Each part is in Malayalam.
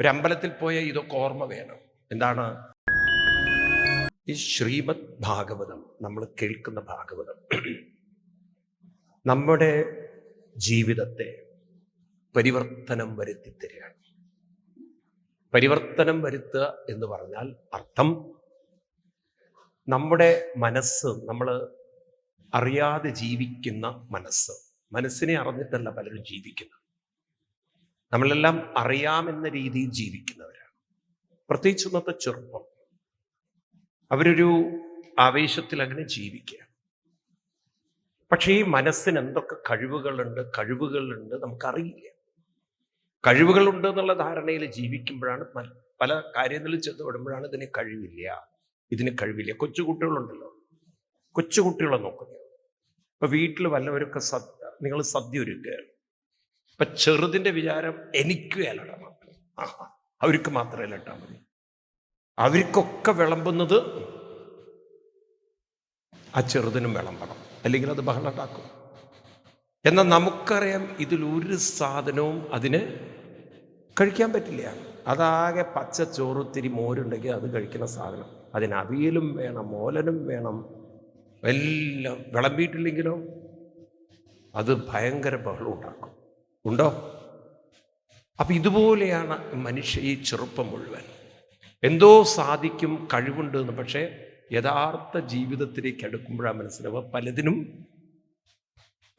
ഒരു അമ്പലത്തിൽ പോയ ഇതൊക്കെ ഓർമ്മ വേണം. എന്താണ്? ഈ ശ്രീമദ് ഭാഗവതം നമ്മൾ കേൾക്കുന്ന ഭാഗവതം. നമ്മുടെ ജീവിതത്തെ പരിവർത്തനം വരുത്തി തരികയാണ്. പരിവർത്തനം വരുത്തുക എന്ന് പറഞ്ഞാൽ അർത്ഥം നമ്മുടെ മനസ്സ് നമ്മൾ അറിയാതെ ജീവിക്കുന്ന മനസ്സ്. മനസ്സിനെ അറിഞ്ഞിട്ടല്ല പലരും ജീവിക്കുന്നത്. നമ്മളെല്ലാം അറിയാമെന്ന രീതിയിൽ ജീവിക്കുന്നവരാണ്. പ്രത്യേകിച്ച് ഇന്നത്തെ ചെറുപ്പം. അവരൊരു ആവേശത്തിൽ അങ്ങനെ ജീവിക്കുക. പക്ഷേ ഈ മനസ്സിന് എന്തൊക്കെ കഴിവുകളുണ്ട് കഴിവുകളുണ്ട് നമുക്കറിയില്ല. കഴിവുകളുണ്ട് എന്നുള്ള ധാരണയിൽ ജീവിക്കുമ്പോഴാണ് പല- കാര്യങ്ങളിൽ ചെന്ന് വിടുമ്പോഴാണ് ഇതിന് കഴിവില്ല. ഇതിന് കഴിവില്ല. കൊച്ചുകുട്ടികളുണ്ടല്ലോ. കൊച്ചുകുട്ടികളെ നോക്കുന്നു ഇപ്പൊ വീട്ടിൽ വല്ലവരൊക്കെ സദ്യ നിങ്ങൾ സദ്യ ഒരുക്കുകയാണ് ഇപ്പൊ ചെറുതിന്റെ വിചാരം എനിക്ക് ഇലടണം മതി അവർക്ക് മാത്രമേ ഇലട്ടാ മതി. അവർക്കൊക്കെ വിളമ്പുന്നത് ആ ചെറുതിനും വിളമ്പണം. അല്ലെങ്കിൽ അത് ബഹളണ്ടാക്കും എന്നാൽ നമുക്കറിയാം ഒരു സാധനവും അതിന് കഴിക്കാൻ പറ്റില്ല. അതാകെ പച്ച ചോറുത്തിരി മോരുണ്ടെങ്കിൽ അത് കഴിക്കുന്ന സാധനം. അതിന് അവിയലും വേണം മോലനും വേണം. എല്ലാം വിളമ്പിയിട്ടില്ലെങ്കിലോ? അത് ഭയങ്കര ബഹളം ഉണ്ടാക്കും. ഉണ്ടോ? അപ്പം ഇതുപോലെയാണ് മനുഷ്യ ഈ ചെറുപ്പം മുഴുവൻ. എന്തോ സാധിക്കും കഴിവുണ്ട് എന്ന് പക്ഷേ യഥാർത്ഥ ജീവിതത്തിലേക്ക് അടുക്കുമ്പോഴാണ് മനസ്സിലാവുക പലതിനും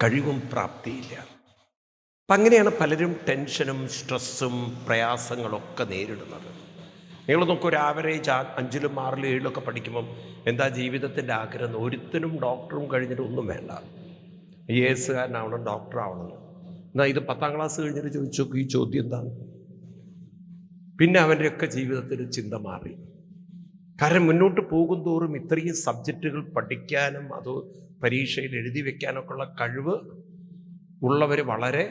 കഴിവും പ്രാപ്തിയില്ല. അപ്പം അങ്ങനെയാണ് പലരും ടെൻഷനും സ്ട്രെസ്സും പ്രയാസങ്ങളൊക്കെ നേരിടുന്നത്. നിങ്ങൾ നോക്കൂ ഒരു ആവറേജ് അഞ്ചിലും ആറിലും ഏഴിലൊക്കെ പഠിക്കുമ്പം എന്താ ജീവിതത്തിന്റെ ആഗ്രഹം? ഒരുത്തനും ഡോക്ടറും കഴിഞ്ഞിട്ട് ഒന്നും വേണ്ട. എ എസുകാരനാവണം ഡോക്ടർ ആവണം എന്നാൽ ഇത് പത്താം ക്ലാസ് കഴിഞ്ഞിട്ട് ചോദിച്ചു ഈ ചോദ്യം എന്താണ് പിന്നെ അവന്റെയൊക്കെ ജീവിതത്തിൽ ചിന്ത മാറി. കാരണം മുന്നോട്ട് പോകും തോറും ഇത്രയും സബ്ജക്റ്റുകൾ പഠിക്കാനും അത് പരീക്ഷയിൽ എഴുതി വെക്കാനൊക്കെ ഉള്ള കഴിവ് ഉള്ളവർ വളരെ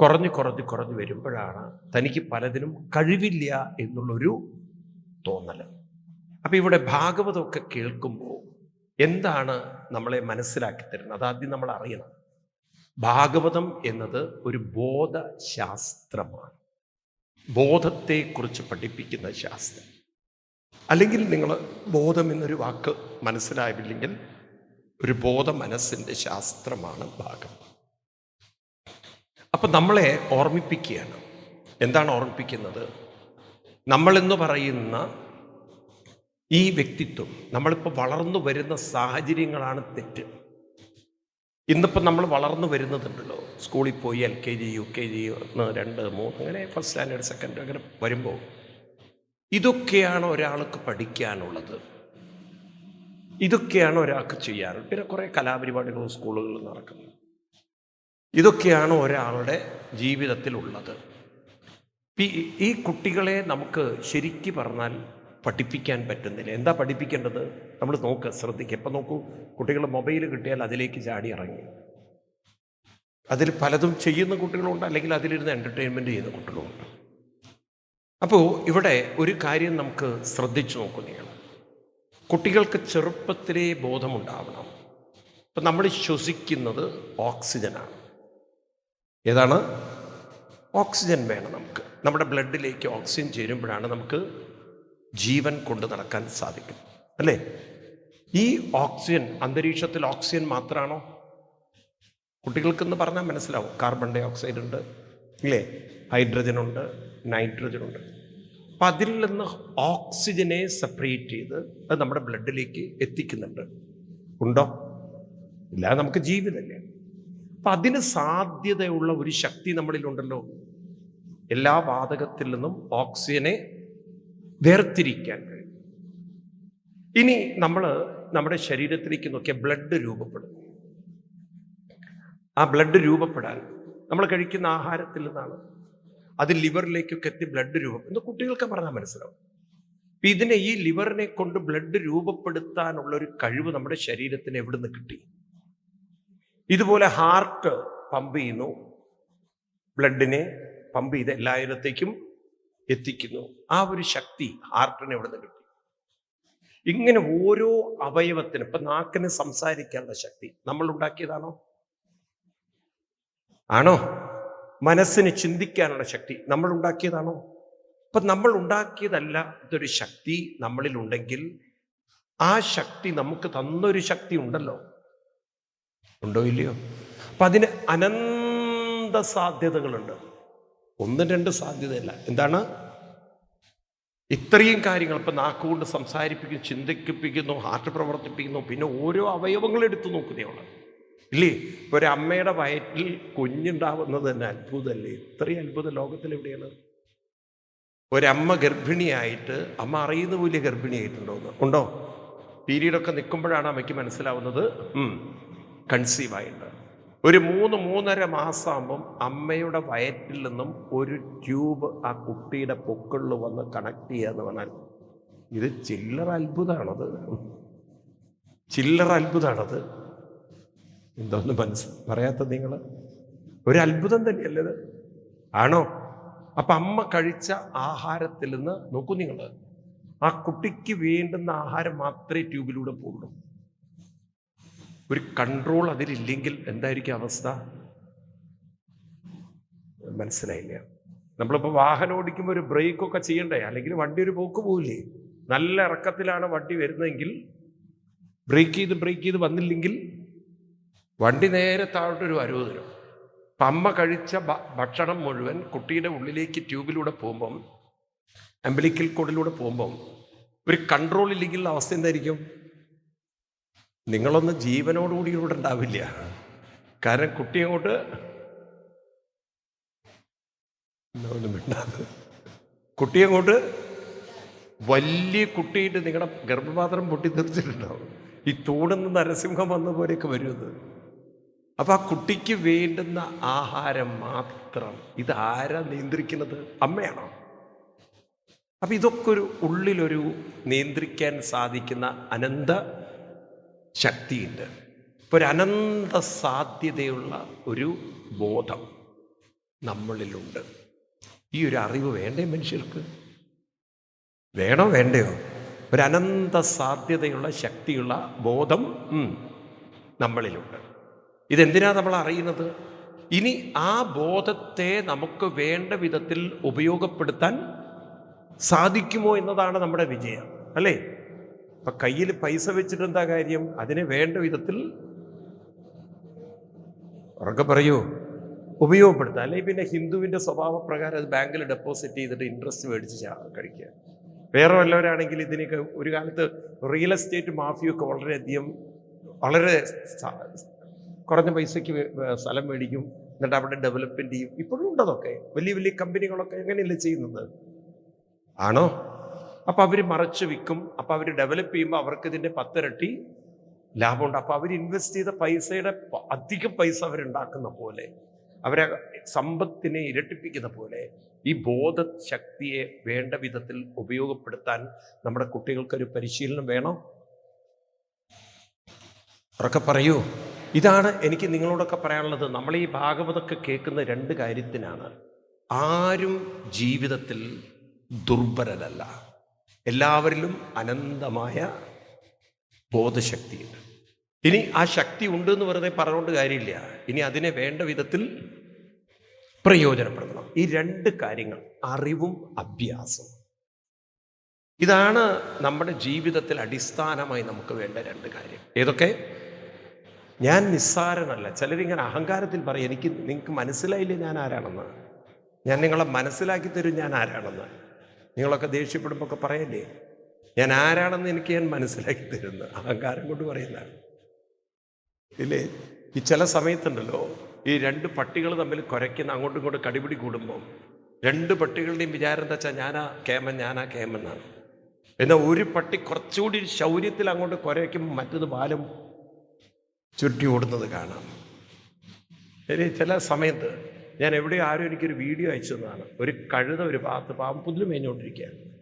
കുറഞ്ഞു കുറഞ്ഞ് കുറഞ്ഞ് വരുമ്പോഴാണ് തനിക്ക് പലതിനും കഴിവില്ല എന്നുള്ളൊരു തോന്നൽ അപ്പം ഇവിടെ ഭാഗവതമൊക്കെ കേൾക്കുമ്പോൾ എന്താണ് നമ്മളെ മനസ്സിലാക്കി തരുന്നത്? അതാദ്യം നമ്മൾ അറിയണം ഭാഗവതം എന്നത് ഒരു ബോധശാസ്ത്രമാണ്. ബോധത്തെക്കുറിച്ച് പഠിപ്പിക്കുന്ന ശാസ്ത്രം. അല്ലെങ്കിൽ നിങ്ങൾ ബോധം എന്നൊരു വാക്ക് മനസ്സിലായില്ലെങ്കിൽ ഒരു ബോധ മനസ്സിന്റെ ശാസ്ത്രമാണ് ഭാഗം അപ്പം നമ്മളെ ഓർമ്മിപ്പിക്കുകയാണ്. എന്താണ് ഓർമ്മിപ്പിക്കുന്നത്? നമ്മളെന്ന് പറയുന്ന ഈ വ്യക്തിത്വം നമ്മളിപ്പോൾ വളർന്നു വരുന്ന സാഹചര്യങ്ങളാണ് തെറ്റ്. ഇന്നിപ്പോൾ നമ്മൾ വളർന്നു വരുന്നതുണ്ടല്ലോ. സ്കൂളിൽ പോയി L K G U K G ഒന്ന് രണ്ട് മൂന്ന് അങ്ങനെ ഫസ്റ്റ് സ്റ്റാൻഡേർഡ് സെക്കൻഡ് അങ്ങനെ വരുമ്പോൾ ഇതൊക്കെയാണ് ഒരാൾക്ക് പഠിക്കാനുള്ളത്. ഇതൊക്കെയാണ് ഒരാൾക്ക് ചെയ്യാനുള്ളത്. പിന്നെ കുറേ കലാപരിപാടികളും സ്കൂളുകളിൽ നടക്കുന്നു. ഇതൊക്കെയാണ് ഒരാളുടെ ജീവിതത്തിലുള്ളത്. ഈ കുട്ടികളെ നമുക്ക് ശരിക്കു പറഞ്ഞാൽ പഠിപ്പിക്കാൻ പറ്റുന്നില്ല. എന്താ പഠിപ്പിക്കേണ്ടത്? നമ്മൾ നോക്കുക ശ്രദ്ധിക്കുക ഇപ്പം നോക്കൂ കുട്ടികൾ മൊബൈൽ കിട്ടിയാൽ അതിലേക്ക് ചാടി ഇറങ്ങി. അതിൽ പലതും ചെയ്യുന്ന കുട്ടികളുണ്ട് അല്ലെങ്കിൽ അതിലിരുന്ന് എന്റർടൈൻമെന്റ് ചെയ്യുന്ന കുട്ടികളുണ്ട്. അപ്പോൾ ഇവിടെ ഒരു കാര്യം നമുക്ക് ശ്രദ്ധിച്ചു നോക്കൂ നിങ്ങൾ കുട്ടികൾക്ക് ചെറുപ്പത്തിലേ ബോധമുണ്ടാവണം. ഇപ്പം നമ്മൾ ശ്വസിക്കുന്നത് ഓക്സിജനാണ്. ഏതാണ്? ഓക്സിജൻ വേണം നമുക്ക്. നമ്മുടെ ബ്ലഡിലേക്ക് ഓക്സിജൻ ചേരുമ്പോഴാണ് നമുക്ക് ജീവൻ കൊണ്ട് നടക്കാൻ സാധിക്കും. അല്ലേ? ഈ ഓക്സിജൻ അന്തരീക്ഷത്തിൽ ഓക്സിജൻ മാത്രമാണോ കുട്ടികൾക്കെന്ന് പറഞ്ഞാൽ മനസ്സിലാവും. കാർബൺ ഡൈ ഓക്സൈഡ് ഉണ്ട് ഇല്ലേ? ഹൈഡ്രജൻ ഉണ്ട് നൈട്രജൻ ഉണ്ട്. അപ്പം അതിൽ നിന്ന് ഓക്സിജനെ സെപ്പറേറ്റ് ചെയ്ത് അത് നമ്മുടെ ബ്ലഡിലേക്ക് എത്തിക്കുന്നുണ്ട്. ഉണ്ടോ? ഇല്ല നമുക്ക് ജീവിതമല്ലേ അപ്പം അതിന് സാധ്യതയുള്ള ഒരു ശക്തി നമ്മളിലുണ്ടല്ലോ. എല്ലാ വാതകത്തിൽ നിന്നും ഓക്സിജനെ വേർതിരിക്കാൻ കഴിയും. ഇനി നമ്മൾ നമ്മുടെ ശരീരത്തിലേക്ക് നോക്കിയാൽ ബ്ലഡ് രൂപപ്പെടും ആ ബ്ലഡ് രൂപപ്പെടാൻ നമ്മൾ കഴിക്കുന്ന ആഹാരത്തിൽ നിന്നാണ് അത് ലിവറിലേക്കൊക്കെ എത്തി ബ്ലഡ് രൂപം എന്ന് കുട്ടികൾക്ക് പറഞ്ഞാൽ മനസ്സിലാവും. അപ്പൊ ഇതിനെ ഈ ലിവറിനെ കൊണ്ട് ബ്ലഡ് രൂപപ്പെടുത്താനുള്ള ഒരു കഴിവ് നമ്മുടെ ശരീരത്തിന് എവിടെ നിന്ന് കിട്ടി? ഇതുപോലെ ഹാർട്ട് പമ്പ് ചെയ്യുന്നു. ബ്ലഡിനെ പമ്പ് ചെയ്ത് എല്ലായിടത്തേക്കും എത്തിക്കുന്നു. ആ ഒരു ശക്തി ഹാർട്ടിന് നിന്ന് കിട്ടി. ഇങ്ങനെ ഓരോ അവയവത്തിനും ഇപ്പൊ നാക്കിന് സംസാരിക്കാനുള്ള ശക്തി നമ്മൾ ഉണ്ടാക്കിയതാണോ? ആണോ? മനസ്സിന് ചിന്തിക്കാനുള്ള ശക്തി നമ്മൾ ഉണ്ടാക്കിയതാണോ? ഇപ്പൊ നമ്മൾ ഉണ്ടാക്കിയതല്ല ഇതൊരു ശക്തി നമ്മളിൽ ഉണ്ടെങ്കിൽ ആ ശക്തി നമുക്ക് തന്നൊരു ശക്തി ഉണ്ടല്ലോ. ഉണ്ടോ ഇല്ലയോ? അപ്പൊ അതിന് അനന്ത സാധ്യതകളുണ്ട്. ഒന്നും രണ്ട് സാധ്യതയല്ല. എന്താണ്? ഇത്രയും കാര്യങ്ങൾ ഇപ്പം നാക്കുകൊണ്ട് സംസാരിപ്പിക്കുന്നു ചിന്തിപ്പിക്കുന്നു ഹാർട്ട് പ്രവർത്തിപ്പിക്കുന്നു പിന്നെ ഓരോ അവയവങ്ങൾ എടുത്തു നോക്കുന്നതാണ് ഇല്ലേ? ഇപ്പൊ ഒരു അമ്മയുടെ വയറ്റിൽ കുഞ്ഞുണ്ടാവുന്നത് തന്നെ അത്ഭുതമല്ലേ? ഇത്രയും അത്ഭുതം ലോകത്തിൽ എവിടെയാണ്? ഒരമ്മ ഗർഭിണിയായിട്ട് അമ്മ അറിയുന്ന പോലെ ഗർഭിണിയായിട്ടുണ്ടോ ഉണ്ടോ? പീരീഡൊക്കെ നിൽക്കുമ്പോഴാണ് അമ്മയ്ക്ക് മനസ്സിലാവുന്നത് കൺസീവ് ആയിട്ട്. ഒരു മൂന്ന് മൂന്നര മാസമാകുമ്പം അമ്മയുടെ വയറ്റിൽ നിന്നും ഒരു ട്യൂബ് ആ കുട്ടിയുടെ പൊക്കളിൽ വന്ന് കണക്ട് ചെയ്യുക എന്ന് പറഞ്ഞാൽ ഇത് ചില്ലറ അത്ഭുതമാണത് ചില്ലറ അത്ഭുതമാണത് എന്തോന്ന് മനസ്സ് പറയാത്ത നിങ്ങൾ ഒരു അത്ഭുതം തന്നെയല്ലേ ഇത്? ആണോ? അപ്പം അമ്മ കഴിച്ച ആഹാരത്തിൽ നിന്ന് നോക്കൂ നിങ്ങൾ ആ കുട്ടിക്ക് വേണ്ടുന്ന ആഹാരം മാത്രമേ ട്യൂബിലൂടെ പോകുള്ളൂ. ഒരു കൺട്രോൾ അതിലില്ലെങ്കിൽ എന്തായിരിക്കും അവസ്ഥ? മനസ്സിലായില്ല. നമ്മളിപ്പോൾ വാഹനം ഓടിക്കുമ്പോൾ ഒരു ബ്രേക്കൊക്കെ ചെയ്യണ്ടേ? അല്ലെങ്കിൽ വണ്ടി ഒരു പോക്ക് പോവില്ലേ? നല്ല ഇറക്കത്തിലാണ് വണ്ടി വരുന്നതെങ്കിൽ ബ്രേക്ക് ചെയ്ത് ബ്രേക്ക് ചെയ്ത് വന്നില്ലെങ്കിൽ വണ്ടി നേരെ താഴോട്ടൊരു വരവ് തരും അപ്പം അമ്മ കഴിച്ച ഭക്ഷണം മുഴുവൻ കുട്ടിയുടെ ഉള്ളിലേക്ക് ട്യൂബിലൂടെ പോകുമ്പം അമ്പലിക്കൽ കോഡിലൂടെ പോകുമ്പം ഒരു കൺട്രോൾ ഇല്ലെങ്കിൽ അവസ്ഥ എന്തായിരിക്കും? നിങ്ങളൊന്ന് ജീവനോടുകൂടി ഇവിടെ ഉണ്ടാവില്ല കാരണം കുട്ടി അങ്ങോട്ട്. കുട്ടി അങ്ങോട്ട് വലിയ കുട്ടിയിട്ട് നിങ്ങളുടെ ഗർഭപാത്രം പൊട്ടി തീർച്ചിട്ടുണ്ടാവും ഈ തൂടുന്ന നരസിംഹം വന്ന പോലെയൊക്കെ വരുന്നത്. അപ്പൊ ആ കുട്ടിക്ക് വേണ്ടുന്ന ആഹാരം മാത്രം ഇത് നിയന്ത്രിക്കുന്നത്? അമ്മയാണോ? അപ്പൊ ഇതൊക്കെ ഒരു ഉള്ളിലൊരു നിയന്ത്രിക്കാൻ സാധിക്കുന്ന അനന്ത ശക്തിയുണ്ട്. ഇപ്പോൾ ഒരു അനന്ത സാധ്യതയുള്ള ഒരു ബോധം നമ്മളിലുണ്ട്. ഈ ഒരു അറിവ് വേണ്ടേ മനുഷ്യർക്ക്? വേണോ വേണ്ടയോ? ഒരു അനന്ത സാധ്യതയുള്ള ശക്തിയുള്ള ബോധം നമ്മളിലുണ്ട്. ഇതെന്തിനാ നമ്മൾ അറിയുന്നത്? ഇനി ആ ബോധത്തെ നമുക്ക് വേണ്ട വിധത്തിൽ ഉപയോഗപ്പെടുത്താൻ സാധിക്കുമോ എന്നതാണ് നമ്മുടെ വിജയം അല്ലേ? ഇപ്പൊ കയ്യിൽ പൈസ വെച്ചിട്ട് എന്താ കാര്യം? അതിനെ വേണ്ട വിധത്തിൽ ഉറക്കെ പറയൂ. ഉപയോഗപ്പെടുത്തുക അല്ലെങ്കിൽ പിന്നെ ഹിന്ദുവിന്റെ സ്വഭാവപ്രകാരം അത് ബാങ്കിൽ ഡെപ്പോസിറ്റ് ചെയ്തിട്ട് ഇൻട്രസ്റ്റ് മേടിച്ച് കഴിക്കുക. വേറെ വല്ലവരാണെങ്കിൽ ഇതിനൊക്കെ ഒരു കാലത്ത് റിയൽ എസ്റ്റേറ്റ് മാഫിയൊക്കെ വളരെയധികം വളരെ കുറഞ്ഞ പൈസയ്ക്ക് സ്ഥലം മേടിക്കും. എന്നിട്ട് അവിടെ ഡെവലപ്മെന്റ് ചെയ്യും. ഇപ്പോഴും ഉണ്ടതൊക്കെ. വലിയ വലിയ കമ്പനികളൊക്കെ എങ്ങനെയല്ലേ ചെയ്യുന്നത്? ആണോ? അപ്പം അവർ മറച്ചു വിൽക്കും അപ്പം അവർ ഡെവലപ്പ് ചെയ്യുമ്പോൾ അവർക്ക് ഇതിന്റെ പത്തിരട്ടി ലാഭമുണ്ട്. അപ്പം അവർ ഇൻവെസ്റ്റ് ചെയ്ത പൈസയുടെ അധികം പൈസ അവരുണ്ടാക്കുന്ന പോലെ അവരെ സമ്പത്തിനെ ഇരട്ടിപ്പിക്കുന്ന പോലെ ഈ ബോധശക്തിയെ വേണ്ട വിധത്തിൽ ഉപയോഗപ്പെടുത്താൻ നമ്മുടെ കുട്ടികൾക്കൊരു പരിശീലനം വേണോ? ഉറക്കെ പറയൂ. ഇതാണ് എനിക്ക് നിങ്ങളോടൊക്കെ പറയാനുള്ളത്. നമ്മൾ ഈ ഭാഗവതൊക്കെ കേൾക്കുന്ന രണ്ട് കാര്യത്തിനാണ്. ആരും ജീവിതത്തിൽ ദുർബലരല്ല. എല്ലാവരിലും അനന്തമായ ബോധശക്തിയുണ്ട്. ഇനി ആ ശക്തി ഉണ്ട് എന്ന് വെറുതെ പറഞ്ഞുകൊണ്ട് കാര്യമില്ല. ഇനി അതിനെ വേണ്ട വിധത്തിൽ പ്രയോജനപ്പെടുത്തണം. ഈ രണ്ട് കാര്യങ്ങൾ അറിവും അഭ്യാസവും. ഇതാണ് നമ്മുടെ ജീവിതത്തിൽ അടിസ്ഥാനമായി നമുക്ക് വേണ്ട രണ്ട് കാര്യം. ഏതൊക്കെ? ഞാൻ നിസ്സാരനല്ല. ചിലരിങ്ങനെ അഹങ്കാരത്തിൽ പറയും എനിക്ക് നിങ്ങൾക്ക് മനസ്സിലായില്ലേ ഞാൻ ആരാണെന്ന്? ഞാൻ നിങ്ങളെ മനസ്സിലാക്കി തരും ഞാൻ ആരാണെന്ന്? നിങ്ങളൊക്കെ ദേഷ്യപ്പെടുമ്പോൾ ഒക്കെ പറയല്ലേ? ഞാൻ ആരാണെന്ന് എനിക്ക് ഞാൻ മനസ്സിലാക്കി തരുന്നു അഹങ്കാരം കൊണ്ട് പറയുന്നതാണ്. ഇല്ലേ? ഈ ചില സമയത്തുണ്ടല്ലോ ഈ രണ്ട് പട്ടികൾ തമ്മിൽ കുരയ്ക്കുന്ന അങ്ങോട്ടും ഇങ്ങോട്ടും കടിപിടി കൂടുമ്പോൾ രണ്ട് പട്ടികളുടെയും വിചാരം എന്താ വെച്ചാൽ ഞാനാ കേമൻ ഞാനാ കേമൻ എന്നാണ്. എന്നാൽ ഒരു പട്ടി കുറച്ചുകൂടി ശൗര്യത്തിൽ അങ്ങോട്ട് കുരയ്ക്കുമ്പോൾ മറ്റത് ബാലം ചുരുട്ടി ഓടുന്നത് കാണാം. ചില സമയത്ത് ഞാൻ എവിടെയോ ആരും എനിക്കൊരു വീഡിയോ അയച്ചു തന്നതാണ് ഒരു കഴുത ഒരു ഭാഗത്ത് പാവം പുതിൽ മേഞ്ഞുകൊണ്ടിരിക്കുകയാണ്.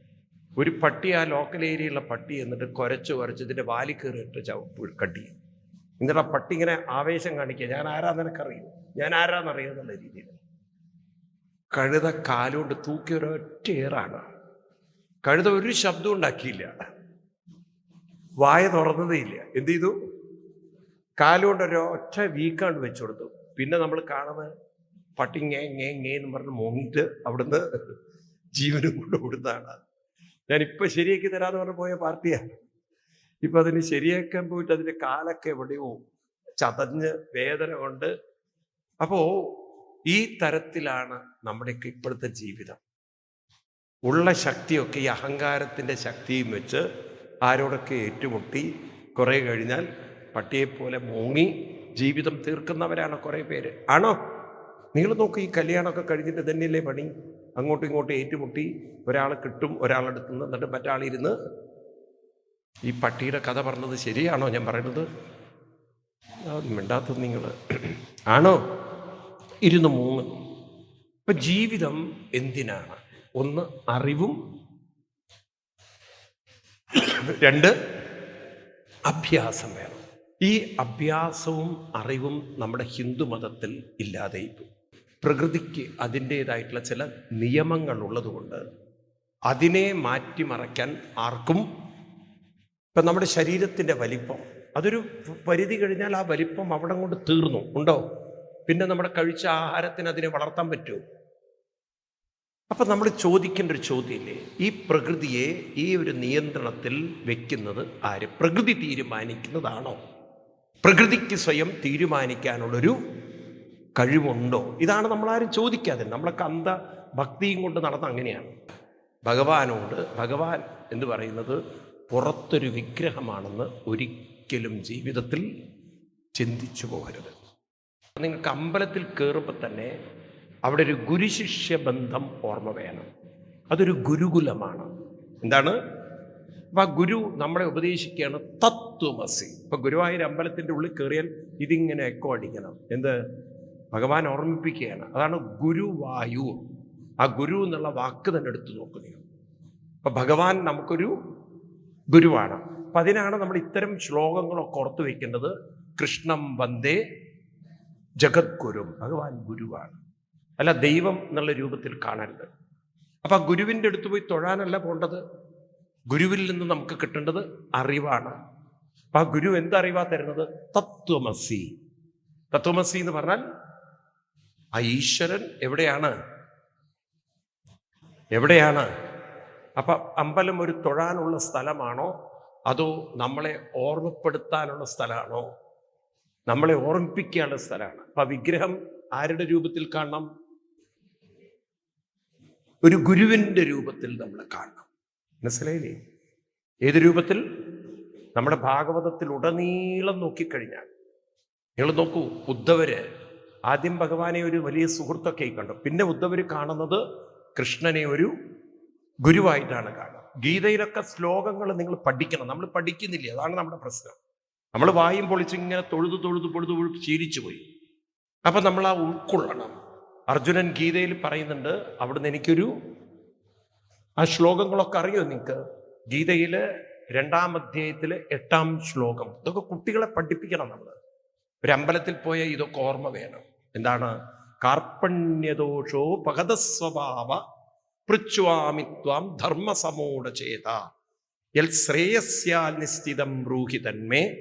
ഒരു പട്ടി ആ ലോക്കൽ ഏരിയയിലുള്ള പട്ടി എന്നിട്ട് കുരച്ച് കുരച്ച് ഇതിന്റെ വാലി കയറിയിട്ട് ചവ് കട്ടി എന്നിട്ട് ആ പട്ടി ഇങ്ങനെ ആവേശം കാണിക്കുക. ഞാൻ ആരാ നിനക്കറിയൂ? ഞാൻ ആരാന്നറിയാം എന്നുള്ള രീതിയിൽ. കഴുത കാലുകൊണ്ട് തൂക്കി ഒരൊറ്റ ഏറാണ്. കഴുത ഒരു ശബ്ദം ഉണ്ടാക്കിയില്ല. വായ തുറന്നതേ ഇല്ല. എന്ത് ചെയ്തു? കാലുകൊണ്ട് ഒരൊറ്റ വീക്കാണ്ട് വെച്ചു കൊടുത്തു. പിന്നെ നമ്മൾ കാണുന്നത് പട്ടി എങ്ങേ ngേ എന്ന് പറഞ്ഞ് മോങ്ങിട്ട് അവിടുന്ന് ജീവനും കൊണ്ട് കൊടുത്താണ് ഞാനിപ്പോൾ ശരിയാക്കി തരാമെന്ന് പറഞ്ഞ് പോയ പാർട്ടിയാണ് ഇപ്പം അതിന് ശരിയാക്കാൻ പോയിട്ട് അതിന്റെ കാലൊക്കെ എവിടെയോ ചതഞ്ഞ് വേദന കൊണ്ട്. അപ്പോൾ ഈ തരത്തിലാണ് നമ്മുടെയൊക്കെ ഇപ്പോഴത്തെ ജീവിതം. ഉള്ള ശക്തിയൊക്കെ ഈ അഹങ്കാരത്തിന്റെ ശക്തിയും വെച്ച് ആരോടൊക്കെ ഏറ്റുമുട്ടി കുറേ കഴിഞ്ഞാൽ പട്ടിയെപ്പോലെ മൂങ്ങി ജീവിതം തീർക്കുന്നവരാണ് കുറേ പേര്. ആണോ? നിങ്ങൾ നോക്ക് ഈ കല്യാണമൊക്കെ കഴിഞ്ഞിട്ട് തന്നെയല്ലേ പണി? അങ്ങോട്ടും ഇങ്ങോട്ടും ഏറ്റുമുട്ടി ഒരാൾ കിട്ടും ഒരാളെടുത്ത് നിന്ന് എന്നിട്ട് മറ്റാളിരുന്ന് ഈ പട്ടിയുടെ കഥ പറഞ്ഞത് ശരിയാണോ? ഞാൻ പറയുന്നത് മിണ്ടാത്തത് നിങ്ങൾ ആണോ? ഇരുന്ന് മൂന്ന് ഇപ്പൊ ജീവിതം എന്തിനാണ്? ഒന്ന് അറിവും രണ്ട് അഭ്യാസം വേണം. ഈ അഭ്യാസവും അറിവും നമ്മുടെ ഹിന്ദു മതത്തിൽ ഇല്ലാതെയിപ്പോയി. പ്രകൃതിക്ക് അതിന്റേതായിട്ടുള്ള ചില നിയമങ്ങൾ ഉള്ളതുകൊണ്ട് അതിനെ മാറ്റിമറയ്ക്കാൻ ആർക്കും ഇപ്പം നമ്മുടെ ശരീരത്തിന്റെ വലിപ്പം അതൊരു പരിധി കഴിഞ്ഞാൽ ആ വലിപ്പം അവിടെ കൊണ്ട് തീർന്നു. ഉണ്ടോ? പിന്നെ നമ്മുടെ കഴിച്ച ആഹാരത്തിന് അതിനെ വളർത്താൻ പറ്റുമോ? അപ്പം നമ്മൾ ചോദിക്കേണ്ട ഒരു ചോദ്യമില്ലേ? ഈ പ്രകൃതിയെ ഈ ഒരു നിയന്ത്രണത്തിൽ വെക്കുന്നത് ആര്? പ്രകൃതി തീരുമാനിക്കുന്നതാണോ? പ്രകൃതിക്ക് സ്വയം തീരുമാനിക്കാനുള്ളൊരു കഴിവുണ്ടോ? ഇതാണ് നമ്മളാരും ചോദിക്കാതെ നമ്മളെ കന്ത ഭക്തിയും കൊണ്ട് നടന്ന അങ്ങനെയാണ്. ഭഗവാനോട് ഭഗവാൻ എന്ന് പറയുന്നത് പുറത്തൊരു വിഗ്രഹമാണെന്ന് ഒരിക്കലും ജീവിതത്തിൽ ചിന്തിച്ചു പോകരുത്. നിങ്ങൾക്ക് അമ്പലത്തിൽ കയറുമ്പോൾ തന്നെ അവിടെ ഒരു ഗുരുശിഷ്യ ബന്ധം ഓർമ്മ വേണം. അതൊരു ഗുരുകുലമാണ്. എന്താണ്? അപ്പം ആ ഗുരു നമ്മളെ ഉപദേശിക്കുകയാണ് തത്വമസി. ഇപ്പം ഗുരുവായൂർ അമ്പലത്തിന്റെ ഉള്ളിൽ കയറിയാൽ ഇതിങ്ങനെ എക്കോ അടിക്കണം. എന്ത്? ഭഗവാൻ ഓർമ്മിപ്പിക്കുകയാണ്. അതാണ് ഗുരുവായു ആ ഗുരു എന്നുള്ള വാക്ക് തന്നെ എടുത്തു നോക്കുക അപ്പം ഭഗവാൻ നമുക്കൊരു ഗുരുവാണ്. അപ്പം അതിനാണ് നമ്മൾ ഇത്തരം ശ്ലോകങ്ങളൊക്കെ ഓർത്തു വയ്ക്കേണ്ടത് കൃഷ്ണം വന്ദേ ജഗദ്ഗുരു. ഭഗവാൻ ഗുരുവാണ്. അല്ല ദൈവം എന്നുള്ള രൂപത്തിൽ കാണരുത്. അപ്പം ആ ഗുരുവിന്റെ അടുത്ത് പോയി തൊഴാനല്ല പോകേണ്ടത് ഗുരുവിൽ നിന്ന് നമുക്ക് കിട്ടേണ്ടത് അറിവാണ്. അപ്പം ആ ഗുരു എന്തറിവാ തരുന്നത്? തത്വമസി. തത്വമസി എന്ന് പറഞ്ഞാൽ ആ ഈശ്വരൻ എവിടെയാണ്? എവിടെയാണ്? അപ്പം അമ്പലം ഒരു തൊഴാനുള്ള സ്ഥലമാണോ? അതോ നമ്മളെ ഓർമ്മപ്പെടുത്താനുള്ള സ്ഥലമാണോ? നമ്മളെ ഓർമ്മിപ്പിക്കാനുള്ള സ്ഥലമാണ്. അപ്പൊ വിഗ്രഹം ആരുടെ രൂപത്തിൽ കാണണം? ഒരു ഗുരുവിന്റെ രൂപത്തിൽ നമ്മൾ കാണണം. മനസ്സിലായില്ലേ? ഏത് രൂപത്തിൽ? നമ്മുടെ ഭാഗവതത്തിൽ ഉടനീളം നോക്കിക്കഴിഞ്ഞാൽ. നിങ്ങൾ നോക്കൂ ഉദ്ധവര് ആദ്യം ഭഗവാനെ ഒരു വലിയ സുഹൃത്തൊക്കെ കണ്ടു. പിന്നെ ഉദ്ധവർ കാണുന്നത് കൃഷ്ണനെ ഒരു ഗുരുവായിട്ടാണ് കാണുന്നത് ഗീതയിലൊക്കെ ശ്ലോകങ്ങൾ നിങ്ങൾ പഠിക്കണം. നമ്മൾ പഠിക്കുന്നില്ല? അതാണ് നമ്മുടെ പ്രശ്നം. നമ്മൾ വായും പൊളിച്ച് ഇങ്ങനെ തൊഴുതു തൊഴുതു പൊഴുതു പൊഴുത്ത് ശീലിച്ചു പോയി. അപ്പം നമ്മൾ ആ ഉൾക്കൊള്ളണം. അർജുനൻ ഗീതയിൽ പറയുന്നുണ്ട് അവിടുന്ന് എനിക്കൊരു ആ ശ്ലോകങ്ങളൊക്കെ അറിയോ നിങ്ങൾക്ക് ഗീതയിലെ രണ്ടാം അധ്യായത്തിലെ എട്ടാം ശ്ലോകം. ഇതൊക്കെ കുട്ടികളെ പഠിപ്പിക്കണം നമ്മൾ ഒരു അമ്പലത്തിൽ പോയ ഇതൊക്കെ ഓർമ്മ വേണം. എന്താണ്? കാർപ്പണ്യദോഷോ പകതസ്വഭാവ പൃച്വാമിത്വം ധർമ്മസമൂഢ ചേത. യൽ ശ്രേയസ്യാൽ നിശ്ചിതം ബ്രൂഹി തന്മേ.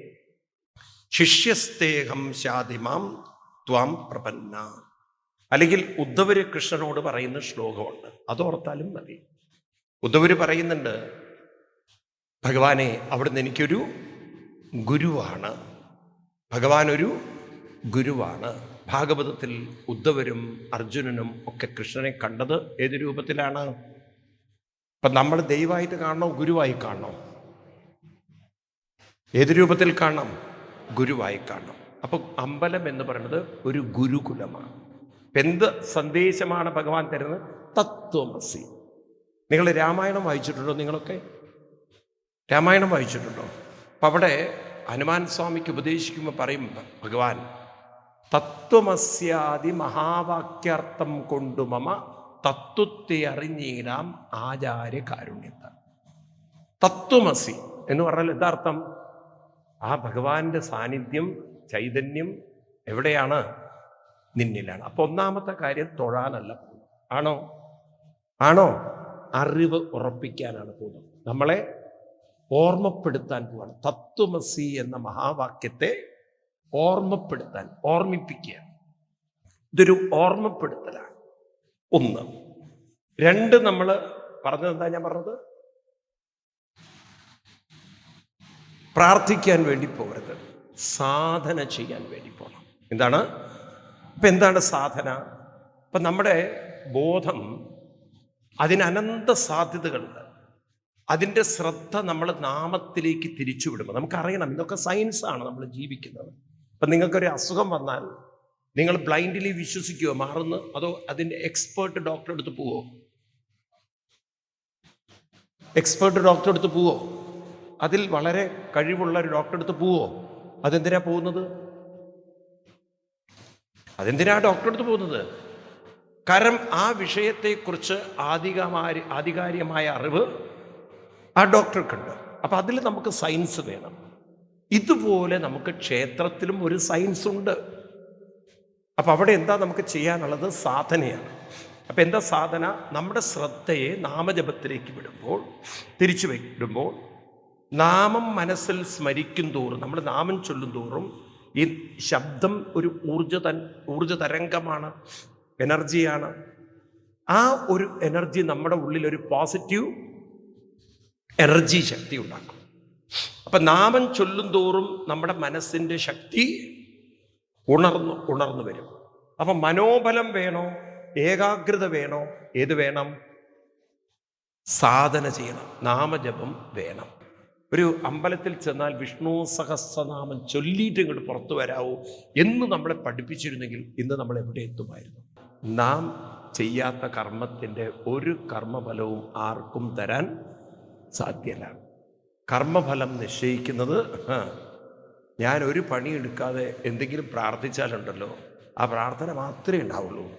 ശിഷ്യസ്തേഹം ശാതിമാം ത്വാം പ്രപന്ന. അല്ലെങ്കിൽ ഉദ്ധവര് കൃഷ്ണനോട് പറയുന്ന ശ്ലോകമുണ്ട്. അതോർത്താലും മതി. ഉദ്ധവര് പറയുന്നുണ്ട് ഭഗവാനെ അവിടുന്ന് എനിക്കൊരു ഗുരുവാണ്. ഭഗവാൻ ഒരു ഗുരുവാണ്. ഭാഗവതത്തിൽ ഉദ്ധവരും അർജുനനും ഒക്കെ കൃഷ്ണനെ കണ്ടത് ഏത് രൂപത്തിലാണ്? ഇപ്പം നമ്മൾ ദൈവമായിട്ട് കാണണോ ഗുരുവായി കാണണോ? ഏത് രൂപത്തിൽ കാണണം? ഗുരുവായി കാണണം. അപ്പം അമ്പലം എന്ന് പറയുന്നത് ഒരു ഗുരുകുലമാണ്. എന്ത് സന്ദേശമാണ് ഭഗവാൻ തരുന്നത്? തത്വമസി. നിങ്ങൾ രാമായണം വായിച്ചിട്ടുണ്ടോ നിങ്ങളൊക്കെ? രാമായണം വായിച്ചിട്ടുണ്ടോ? അപ്പം അവിടെ ഹനുമാൻ സ്വാമിക്ക് ഉപദേശിക്കുമ്പോൾ പറയും ഭഗവാൻ തത്വമസ്യാദി മഹാവാക്യാർത്ഥം കൊണ്ടു മമ തത്വത്തെ അറിഞ്ഞീരാം ആചാര്യ കാരുണ്യത്ത തത്വമസി എന്ന് പറഞ്ഞാൽ യഥാർത്ഥം ആ ഭഗവാന്റെ സാന്നിധ്യം ചൈതന്യം എവിടെയാണ്? നിന്നിലാണ്. അപ്പൊ ഒന്നാമത്തെ കാര്യം തൊഴാനല്ല ആണോ? ആണോ? അറിവ് ഉറപ്പിക്കാനാണ് പോകുന്നത്. നമ്മളെ ഓർമ്മപ്പെടുത്താൻ പോവാണ്. തത്വമസി എന്ന മഹാവാക്യത്തെ ഓർമ്മപ്പെടുത്താൻ ഓർമ്മിപ്പിക്കുക. ഇതൊരു ഓർമ്മപ്പെടുത്തലാണ്. ഒന്ന്. രണ്ട് നമ്മൾ പറഞ്ഞത് എന്താ ഞാൻ പറഞ്ഞത്? പ്രാർത്ഥിക്കാൻ വേണ്ടി പോകരുത്. സാധന ചെയ്യാൻ വേണ്ടി പോകണം എന്താണ്? ഇപ്പം എന്താണ് സാധന? ഇപ്പം നമ്മുടെ ബോധം അതിന് അനന്ത സാധ്യതകളുണ്ട്. അതിന്റെ ശ്രദ്ധ നമ്മൾ നാമത്തിലേക്ക് തിരിച്ചുവിടുമ്പോൾ നമുക്കറിയണം ഇതൊക്കെ സയൻസാണ് നമ്മൾ ജീവിക്കുന്നത്. അപ്പം നിങ്ങൾക്കൊരു അസുഖം വന്നാൽ നിങ്ങൾ ബ്ലൈൻഡ്ലി വിശ്വസിക്കുമോ മാറുന്നു? അതോ അതിന്റെ എക്സ്പേർട്ട് ഡോക്ടറെ അടുത്ത് പോവോ? എക്സ്പേർട്ട് ഡോക്ടറെ അടുത്ത് പോവോ? അതിൽ വളരെ കഴിവുള്ള ഒരു ഡോക്ടറെ അടുത്ത് പോവോ? അതെന്തിനാ പോകുന്നത്? അതെന്തിനാ ഡോക്ടറെ അടുത്ത് പോകുന്നത്? കാരണം ആ വിഷയത്തെക്കുറിച്ച് ആധികമായ ആധികാരികമായ അറിവ് ആ ഡോക്ടർക്കുണ്ട്. അപ്പം അതിൽ നമുക്ക് സയൻസ് വേണം. ഇതുപോലെ നമുക്ക് ക്ഷേത്രത്തിലും ഒരു സയൻസ് ഉണ്ട്. അപ്പം അവിടെ എന്താ നമുക്ക് ചെയ്യാനുള്ളത്? സാധനയാണ്. അപ്പം എന്താ സാധന? നമ്മുടെ ശ്രദ്ധയെ നാമജപത്തിലേക്ക് വിടുമ്പോൾ തിരിച്ചു വിടുമ്പോൾ നാമം മനസ്സിൽ സ്മരിക്കും തോറും നമ്മൾ നാമം ചൊല്ലും തോറും ഈ ശബ്ദം ഒരു ഊർജ ഊർജ തരംഗമാണ് എനർജിയാണ് ആ ഒരു എനർജി നമ്മുടെ ഉള്ളിൽ ഒരു പോസിറ്റീവ് എനർജി ശക്തി ഉണ്ടാക്കും. അപ്പം നാമം ചൊല്ലും തോറും നമ്മുടെ മനസ്സിന്റെ ശക്തി ഉണർന്നു ഉണർന്നു വരും. അപ്പം മനോബലം വേണോ? ഏകാഗ്രത വേണോ? ഏത് വേണം? സാധന ചെയ്യണം നാമജപം വേണം. ഒരു അമ്പലത്തിൽ ചെന്നാൽ വിഷ്ണു സഹസ്രനാമം ചൊല്ലിയിട്ട് ഇങ്ങോട്ട് പുറത്തു വരാവൂ എന്ന് നമ്മളെ പഠിപ്പിച്ചിരുന്നെങ്കിൽ ഇന്ന് നമ്മൾ എവിടെ എത്തുമായിരുന്നു? നാം ചെയ്യാത്ത കർമ്മത്തിന്റെ ഒരു കർമ്മഫലവും ആർക്കും തരാൻ സാധ്യമല്ല കർമ്മഫലം നിശ്ചയിക്കുന്നത് ഞാൻ ഒരു പണി എടുക്കാതെ എന്തെങ്കിലും പ്രാർത്ഥിച്ചാലുണ്ടല്ലോ ആ പ്രാർത്ഥന മാത്രമേ ഉണ്ടാവുള്ളൂ.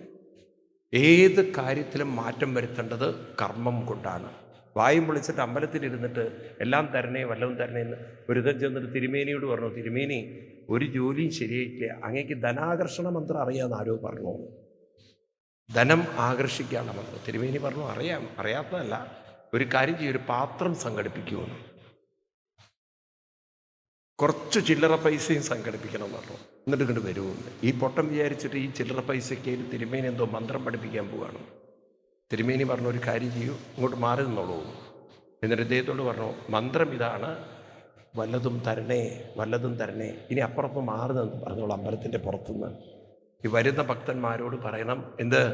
ഏത് കാര്യത്തിലും മാറ്റം വരുത്തേണ്ടത് കർമ്മം കൊണ്ടാണ്. വായും പൊളിച്ചിട്ട് അമ്പലത്തിലിരുന്നിട്ട് എല്ലാം തരണേ വല്ലതും തരണേ എന്ന് ഒരുതൻ ചെന്നിട്ട് തിരുമേനിയോട് പറഞ്ഞു തിരുമേനി ഒരു ജോലിയും ശരിയായിട്ടില്ല. അങ്ങേക്ക് ധനാകർഷണ മന്ത്രം അറിയാമെന്ന് ആരോ പറഞ്ഞു. ധനം ആകർഷിക്കാനുള്ള മന്ത്രം. തിരുമേനി പറഞ്ഞു അറിയാം അറിയാത്തതല്ല. ഒരു കാര്യം ചെയ്യും ഒരു പാത്രം സംഘടിപ്പിക്കുമെന്ന് കുറച്ച് ചില്ലറ പൈസയും സംഘടിപ്പിക്കണം പറഞ്ഞു. എന്നിട്ട് ഇങ്ങോട്ട് വരുമെന്ന് ഈ പൊട്ടം വിചാരിച്ചിട്ട് ഈ ചില്ലറ പൈസയ്ക്ക് തിരുമേനി എന്തോ മന്ത്രം പഠിപ്പിക്കാൻ പോവാണ്. തിരുമേനി പറഞ്ഞു ഒരു കാര്യം ചെയ്യൂ ഇങ്ങോട്ട് മാറി നിന്നോളൂ. എന്നിട്ട് ഇദ്ദേഹത്തോട് പറഞ്ഞു മന്ത്രം ഇതാണ് വല്ലതും തരണേ വല്ലതും തരണേ ഇനി അപ്പുറത്ത് മാറുന്നെന്ന് നിന്ന് പറഞ്ഞോളൂ അമ്പലത്തിന്റെ പുറത്തുനിന്ന്. ഈ വരുന്ന ഭക്തന്മാരോട് പറയണം എന്ത്?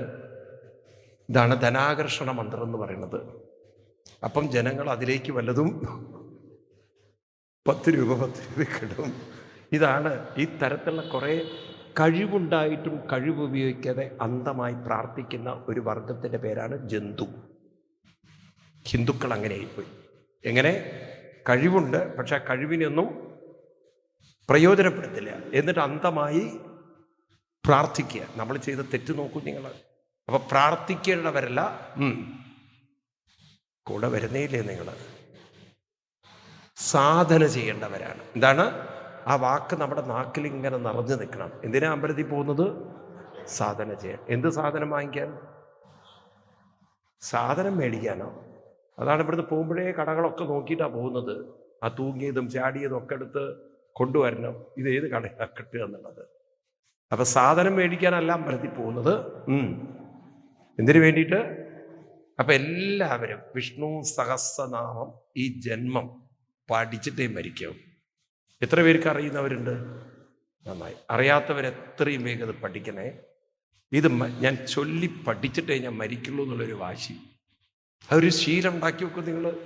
ഇതാണ് ധനാകർഷണ മന്ത്രം എന്ന് പറയുന്നത്. അപ്പം ജനങ്ങൾ അതിലേക്ക് വല്ലതും പത്ത് രൂപ പത്ത് രൂപ കിട്ടും. ഇതാണ് ഈ തരത്തിലുള്ള കുറേ കഴിവുണ്ടായിട്ടും കഴിവ് ഉപയോഗിക്കാതെ അന്ധമായി പ്രാർത്ഥിക്കുന്ന ഒരു വർഗത്തിന്റെ പേരാണ് ജന്തു. ഹിന്ദുക്കൾ അങ്ങനെ ആയിപ്പോയി. എങ്ങനെ? കഴിവുണ്ട് പക്ഷെ ആ കഴിവിനൊന്നും പ്രയോജനപ്പെടുത്തില്ല. എന്നിട്ട് അന്ധമായി പ്രാർത്ഥിക്കുക. നമ്മൾ ചെയ്ത തെറ്റ് നോക്കൂ നിങ്ങൾ. അപ്പൊ പ്രാർത്ഥിക്കേണ്ടവരല്ല. കൂടെ വരുന്നേയില്ലേ നിങ്ങൾ? സാധന ചെയ്യേണ്ടവരാണ്. എന്താണ്? ആ വാക്ക് നമ്മുടെ നാക്കിൽ ഇങ്ങനെ നിറഞ്ഞു നിൽക്കണം. എന്തിനാ അമ്പലത്തിൽ പോകുന്നത്? സാധന ചെയ്യാൻ. എന്ത് സാധനം വാങ്ങിക്കാൻ? സാധനം മേടിക്കാനോ? അതാണ് ഇവിടുന്ന് പോകുമ്പോഴേ കടകളൊക്കെ നോക്കിയിട്ടാണ് പോകുന്നത്. ആ തൂങ്ങിയതും ചാടിയതും ഒക്കെ എടുത്ത് കൊണ്ടുവരണം. ഇത് ഏത് കടയാണ് കിട്ടുക എന്നുള്ളത്. അപ്പൊ സാധനം മേടിക്കാനല്ല അമ്പലത്തിൽ പോകുന്നത്. എന്തിനു വേണ്ടിയിട്ട്? അപ്പൊ എല്ലാവരും വിഷ്ണു സഹസ്രനാമം ഈ ജന്മം പഠിച്ചിട്ടേ മരിക്കാവും എത്ര പേർക്ക് അറിയുന്നവരുണ്ട്? നന്നായി. അറിയാത്തവർ എത്രയും വേഗം ഇത് പഠിക്കണേ. ഇത് ഞാൻ ചൊല്ലി പഠിച്ചിട്ടേ ഞാൻ മരിക്കുള്ളൂ എന്നുള്ളൊരു വാശി. അതൊരു ശീലം ഉണ്ടാക്കി വെക്കും നിങ്ങൾ.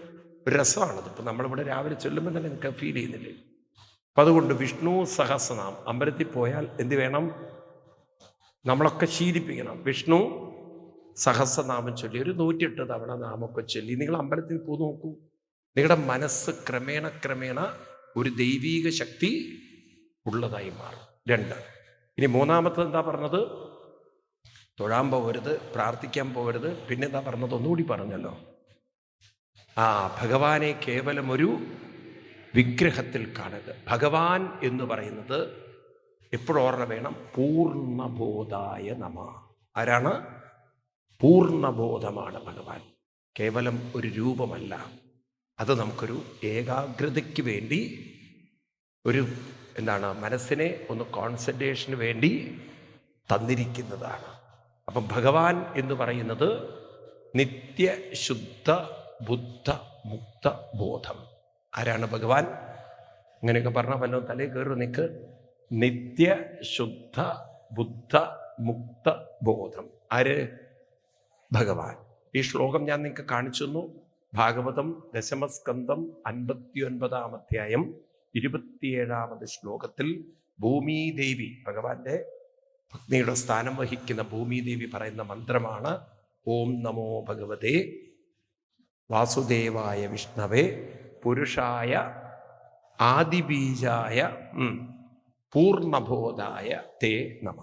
രസമാണത്. ഇപ്പം നമ്മളിവിടെ രാവിലെ ചൊല്ലുമ്പോൾ തന്നെ നിങ്ങൾക്ക് ഫീൽ ചെയ്യുന്നില്ലേ? അപ്പം അതുകൊണ്ട് വിഷ്ണു സഹസ്രനാം അമ്പലത്തിൽ പോയാൽ എന്ത് വേണം? നമ്മളൊക്കെ ശീലിപ്പിക്കണം. വിഷ്ണു സഹസ്രനാമം ചൊല്ലി. ഒരു നൂറ്റിയെട്ട് തവണ നാമൊക്കെ ചൊല്ലി. നിങ്ങൾ അമ്പലത്തിൽ പോയി നോക്കൂ. നിങ്ങളുടെ മനസ്സ് ക്രമേണ ക്രമേണ ഒരു ദൈവീക ശക്തി ഉള്ളതായി മാറും. രണ്ട്. ഇനി മൂന്നാമത്തത് എന്താ പറഞ്ഞത്? തൊഴാൻ പോകരുത് പ്രാർത്ഥിക്കാൻ പോകരുത്. പിന്നെ എന്താ പറഞ്ഞത്? ഒന്നുകൂടി പറഞ്ഞല്ലോ. ആ ഭഗവാനെ കേവലം ഒരു വിഗ്രഹത്തിൽ കാണരുത്. ഭഗവാൻ എന്ന് പറയുന്നത് എപ്പോഴും ഓർമ്മ വേണം. പൂർണബോധായ നമ. ആരാണ്? പൂർണബോധമാണ് ഭഗവാൻ. കേവലം ഒരു രൂപമല്ല. അത് നമുക്കൊരു ഏകാഗ്രതയ്ക്ക് വേണ്ടി ഒരു എന്താണ് മനസ്സിനെ ഒന്ന് കോൺസെൻട്രേഷന് വേണ്ടി തന്നിരിക്കുന്നതാണ്. അപ്പം ഭഗവാൻ എന്ന് പറയുന്നത് നിത്യശുദ്ധ ബുദ്ധ മുക്ത ബോധം. ആരാണ് ഭഗവാൻ? അങ്ങനെയൊക്കെ പറഞ്ഞാൽ വല്ലതും തലേ കയറി നിൽക്ക് നിത്യശുദ്ധ ബുദ്ധ മുക്ത ബോധം. ആര്? ഭഗവാൻ. ഈ ശ്ലോകം ഞാൻ നിങ്ങൾക്ക് കാണിച്ചു തന്നു. ഭാഗവതം ദശമസ്കന്ധം അൻപത്തിയൊൻപതാം അധ്യായം ഇരുപത്തിയേഴാമത് ശ്ലോകത്തിൽ ഭൂമിദേവി ഭഗവാന്റെ പത്നിയുടെ സ്ഥാനം വഹിക്കുന്ന ഭൂമിദേവി പറയുന്ന മന്ത്രമാണ് ഓം നമോ ഭഗവതേ. വാസുദേവായ വിഷ്ണവേ പുരുഷായ ആദിബീജായ പൂർണബോധായ തേ നമ.